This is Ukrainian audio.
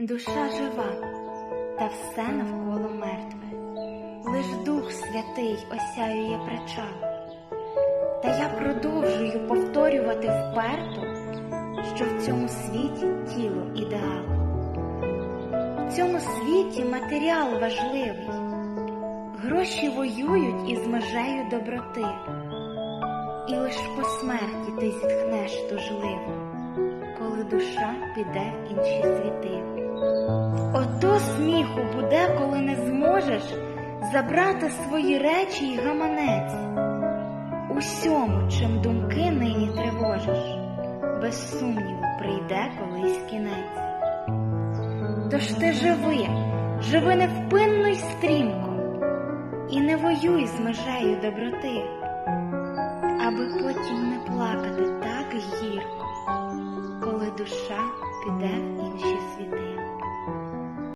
Душа жива, та все навколо мертве, лиш Дух Святий осяює причал. Та я продовжую повторювати вперто, що в цьому світі тіло ідеал. В цьому світі матеріал важливий, гроші воюють із межею доброти, і лиш по смерті ти зітхнеш тужливо, коли душа піде в інші світи. Ото сміху буде, коли не зможеш забрати свої речі й гаманець. Усьому, чим думки нині тривожиш, без сумніву прийде колись кінець. Тож ти живи, живи невпинно й стрімко, і не воюй з межею доброти, аби потім не плакати так душа піде в інші.